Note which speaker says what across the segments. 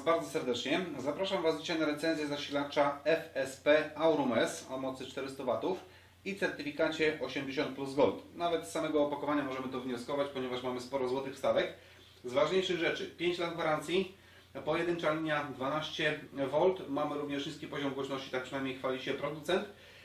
Speaker 1: Was bardzo serdecznie. Zapraszam Was dzisiaj na recenzję zasilacza FSP Aurum S o mocy 400 W i certyfikacie 80 plus Gold. Nawet z samego opakowania możemy to wnioskować, ponieważ mamy sporo złotych wstawek. Z ważniejszych rzeczy 5 lat gwarancji, pojedyncza linia 12 V, mamy również niski poziom głośności, tak przynajmniej chwali się producent.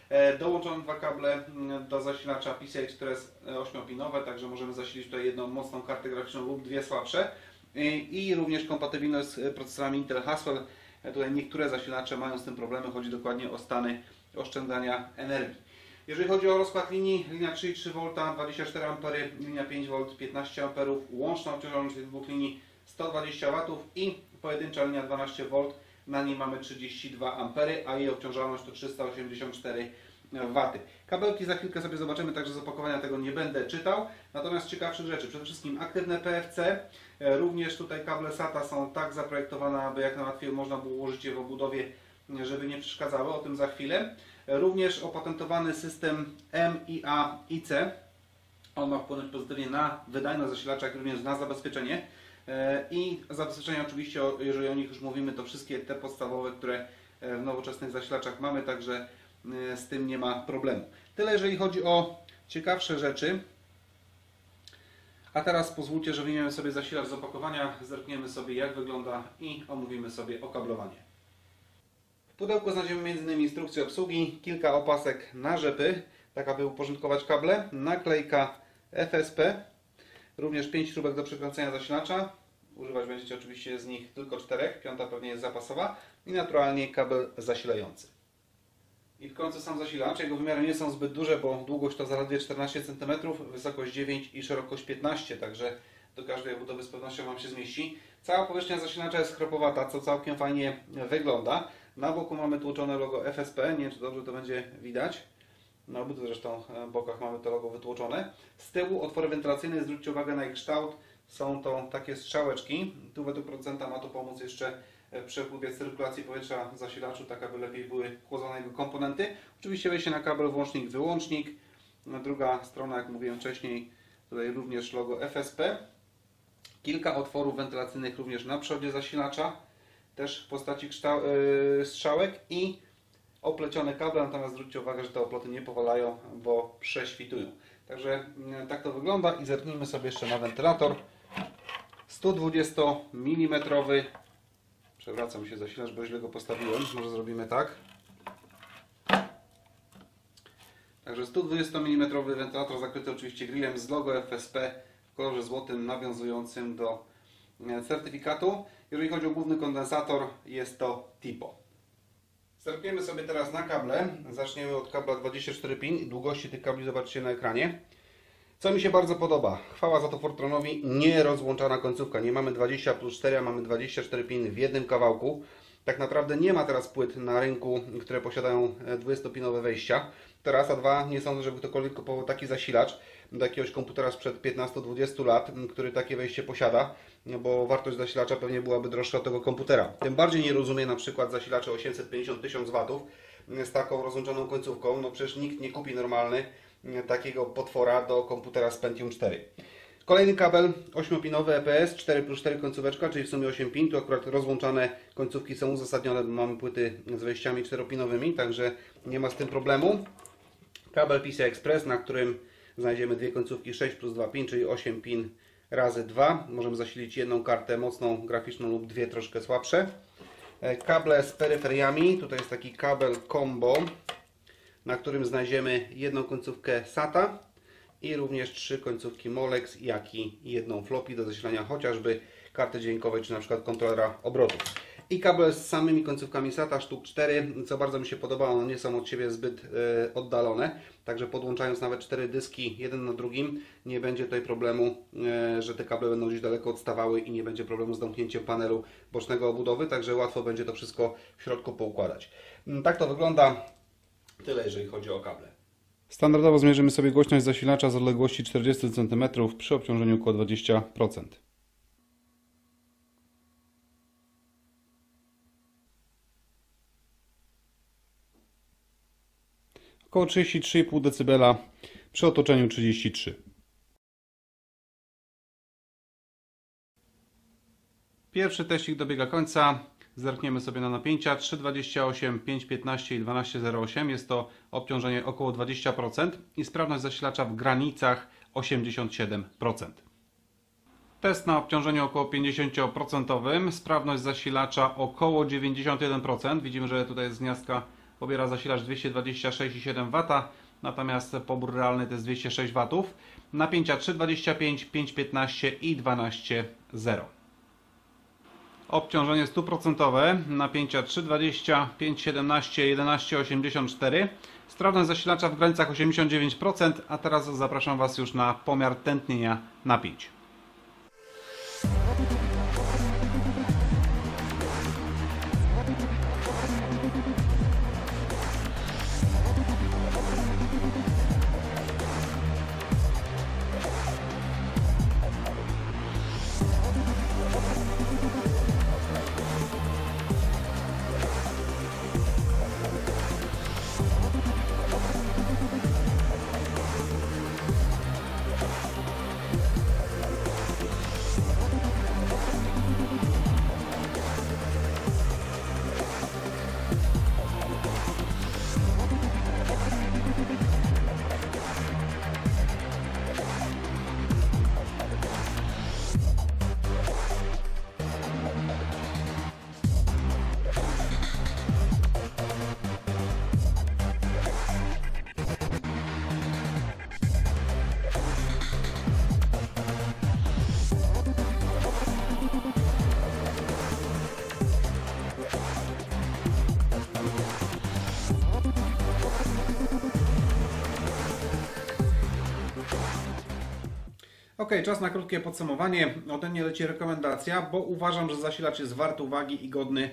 Speaker 1: E, Dołączone dwa kable mm, do zasilacza PCI Express 8-pinowe, także możemy zasilić tutaj jedną mocną kartę graficzną lub dwie słabsze. I, i również kompatybilność z procesorami Intel Haswell. E, Tutaj niektóre zasilacze mają z tym problemy, chodzi dokładnie o stany oszczędzania energii. Jeżeli chodzi o rozkład linii, linia 3,3 V, 24 A, linia 5 V, 15 A, łączna obciążalność tych dwóch linii 120 W i pojedyncza linia 12 V, na niej mamy 32 A, a jej obciążalność to 384 W. Kabelki za chwilkę sobie zobaczymy, także z opakowania tego nie będę czytał. Natomiast ciekawszych rzeczy, przede wszystkim aktywne PFC, e, również tutaj kable SATA są tak zaprojektowane, aby jak najłatwiej można było ułożyć je w obudowie, żeby nie przeszkadzały, o tym za chwilę. E, Również opatentowany system MIA IC, on ma wpłynąć pozytywnie na wydajność zasilacza, jak również na zabezpieczenie. E, I zabezpieczenia oczywiście, jeżeli o nich już mówimy, to wszystkie te podstawowe, które e, w nowoczesnych zasilaczach mamy, także e, z tym nie ma problemu. Tyle jeżeli chodzi o ciekawsze rzeczy. A teraz pozwólcie, że wyjmiemy sobie zasilacz z opakowania, zerkniemy sobie jak wygląda i omówimy sobie okablowanie. W pudełku znajdziemy m.in. instrukcję obsługi, kilka opasek na rzepy, tak aby uporządkować kable, naklejka FSP, również 5 śrubek do przekręcenia zasilacza. Używać będziecie oczywiście z nich tylko czterech, piąta pewnie jest zapasowa i naturalnie kabel zasilający. I w końcu sam zasilacz. Jego wymiary nie są zbyt duże, bo długość to zaledwie 14 cm, wysokość 9 i szerokość 15 także do każdej budowy z pewnością Wam się zmieści. Cała powierzchnia zasilacza jest chropowata, co całkiem fajnie wygląda. Na boku mamy tłoczone logo FSP, nie wiem czy dobrze to będzie widać. Na obu zresztą e, bokach mamy to logo wytłoczone. Z tyłu otwory wentylacyjne, zwróćcie uwagę na ich kształt. Są to takie strzałeczki. Tu według producenta ma to pomóc jeszcze przepływie cyrkulacji powietrza w zasilaczu, tak aby lepiej były chłodzone jego komponenty. Oczywiście wejście na kabel włącznik, wyłącznik. Druga strona, jak mówiłem wcześniej, tutaj również logo FSP. Kilka otworów wentylacyjnych również na przodzie zasilacza, też w postaci yy, strzałek i oplecione kable, natomiast zwróćcie uwagę, że te oploty nie powalają, bo prześwitują. Także mm, tak to wygląda i zerknijmy sobie jeszcze na wentylator. 120 mm. Przewracam się zasilacz, bo źle go postawiłem. Może zrobimy tak. Także 120 mm wentylator zakryty oczywiście grillem z logo FSP w kolorze złotym nawiązującym do e, certyfikatu. Jeżeli chodzi o główny kondensator, jest to TIPO. Zerkniemy sobie teraz na kable. Zaczniemy od kabla 24 pin. Długości tych kabli zobaczcie na ekranie. Co mi się bardzo podoba, chwała za to Fortronowi, nierozłączana końcówka. Nie mamy 20 plus 4, a mamy 24 piny w jednym kawałku. Tak naprawdę nie ma teraz płyt na rynku, które posiadają 20-pinowe wejścia. To raz, a dwa, nie sądzę, żeby ktokolwiek kupował taki zasilacz do jakiegoś komputera sprzed 15-20 lat, który takie wejście posiada, bo wartość zasilacza pewnie byłaby droższa od tego komputera. Tym bardziej nie rozumiem na przykład zasilaczy 850-1000 W z taką rozłączoną końcówką. No przecież nikt nie kupi normalny takiego potwora do komputera z Pentium 4. Kolejny kabel 8-pinowy EPS, 4 plus 4 końcóweczka, czyli w sumie 8 pin. Tu akurat rozłączane końcówki są uzasadnione, bo mamy płyty z wejściami 4-pinowymi, także nie ma z tym problemu. Kabel PCI Express, na którym znajdziemy dwie końcówki 6 plus 2 pin, czyli 8 pin razy 2. Możemy zasilić jedną kartę mocną, graficzną lub dwie troszkę słabsze. E, Kable z peryferiami, tutaj jest taki kabel combo, na którym znajdziemy jedną końcówkę SATA i również trzy końcówki Molex, jak i jedną floppy do zasilania chociażby karty dźwiękowej czy na przykład kontrolera obrotów. I kabel z samymi końcówkami SATA, sztuk 4, co bardzo mi się podoba, one nie są od siebie zbyt e, oddalone, także podłączając nawet cztery dyski jeden na drugim, nie będzie tutaj problemu, e, że te kable będą gdzieś daleko odstawały i nie będzie problemu z domknięciem panelu bocznego obudowy, także łatwo będzie to wszystko w środku poukładać. Mm, Tak to wygląda. Tyle jeżeli chodzi o kable.
Speaker 2: Standardowo zmierzymy sobie głośność zasilacza z odległości 40 cm przy obciążeniu około 20%. Około 33,5 dB przy otoczeniu 33. Pierwszy teścik dobiega końca. Zerkniemy sobie na napięcia 3,28, 5,15 i 12,08. Jest to obciążenie około 20% i sprawność zasilacza w granicach 87%. Test na obciążeniu około 50%, sprawność zasilacza około 91%. Widzimy, że tutaj z gniazdka pobiera zasilacz 226,7 W, natomiast pobór realny to jest 206 W. Napięcia 3,25, 5,15 i 12,0. Obciążenie 100%, napięcia 3,20, 5,17, 11,84. Sprawność zasilacza w granicach 89%, a teraz zapraszam Was już na pomiar tętnienia napięć. Ok, czas na krótkie podsumowanie. Ode mnie leci rekomendacja, bo uważam, że zasilacz jest wart uwagi i godny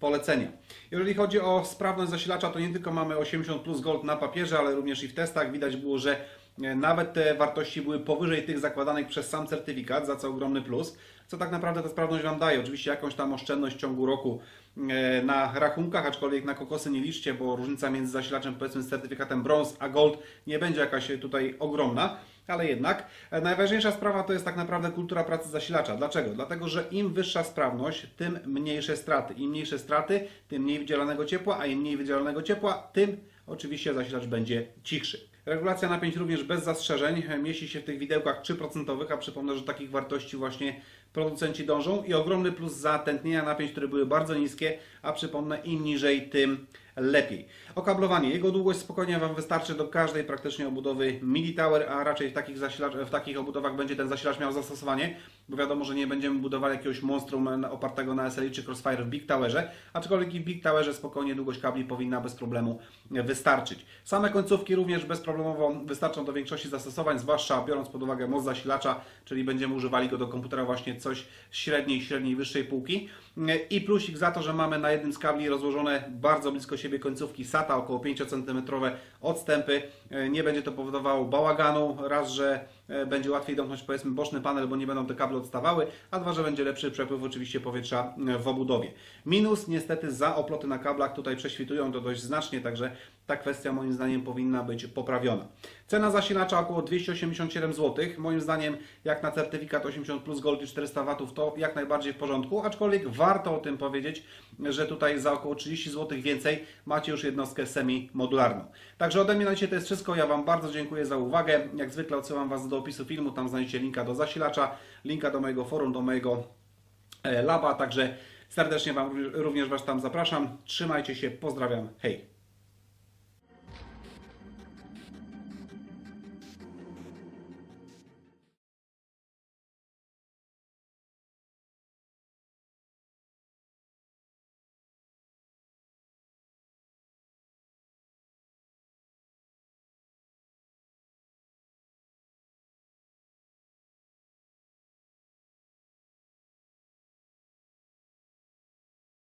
Speaker 2: polecenia. Jeżeli chodzi o sprawność zasilacza, to nie tylko mamy 80 plus gold na papierze, ale również i w testach widać było, że e, nawet te wartości były powyżej tych zakładanych przez sam certyfikat, za co ogromny plus. Co tak naprawdę ta sprawność Wam daje? Oczywiście jakąś tam oszczędność w ciągu roku e, na rachunkach, aczkolwiek na kokosy nie liczcie, bo różnica między zasilaczem powiedzmy z certyfikatem brąz a gold nie będzie jakaś tutaj ogromna. Ale jednak e, najważniejsza sprawa to jest tak naprawdę kultura pracy zasilacza. Dlaczego? Dlatego, że im wyższa sprawność, tym mniejsze straty. Im mniejsze straty, tym mniej wydzielanego ciepła, a im mniej wydzielanego ciepła, tym oczywiście zasilacz będzie cichszy. Regulacja napięć również bez zastrzeżeń e, mieści się w tych widełkach 3%, a przypomnę, że takich wartości właśnie producenci dążą i ogromny plus za tętnienia napięć, które były bardzo niskie, a przypomnę, im niżej, tym lepiej. Okablowanie. Jego długość spokojnie Wam wystarczy do każdej praktycznie obudowy mini tower, a raczej w takich, zasilacz, w takich obudowach będzie ten zasilacz miał zastosowanie, bo wiadomo, że nie będziemy budowali jakiegoś monstrum opartego na SLI czy Crossfire w Big Towerze, aczkolwiek w Big Towerze spokojnie długość kabli powinna bez problemu wystarczyć. Same końcówki również bezproblemowo wystarczą do większości zastosowań, zwłaszcza biorąc pod uwagę moc zasilacza, czyli będziemy używali go do komputera właśnie coś średniej, średniej, wyższej półki. I plusik za to, że mamy na jednym z kabli rozłożone bardzo blisko siebie końcówki SATA, około 5 cm odstępy. Nie będzie to powodowało bałaganu, raz, że będzie łatwiej domknąć powiedzmy boczny panel, bo nie będą te kable odstawały, a dwa, że będzie lepszy przepływ oczywiście powietrza e, w obudowie. Minus niestety za oploty na kablach tutaj prześwitują to dość znacznie, także ta kwestia moim zdaniem powinna być poprawiona. Cena zasilacza około 287 zł. Moim zdaniem jak na certyfikat 80 plus Gold i 400 W to jak najbardziej w porządku, aczkolwiek warto o tym powiedzieć, że tutaj za około 30 zł więcej macie już jednostkę semi-modularną. Także ode mnie na dzisiaj to jest wszystko. Ja Wam bardzo dziękuję za uwagę. Jak zwykle odsyłam Was do opisu filmu, tam znajdziecie linka do zasilacza, linka do mojego forum, do mojego e, laba, także serdecznie Wam również Was tam zapraszam. Trzymajcie się, pozdrawiam, hej!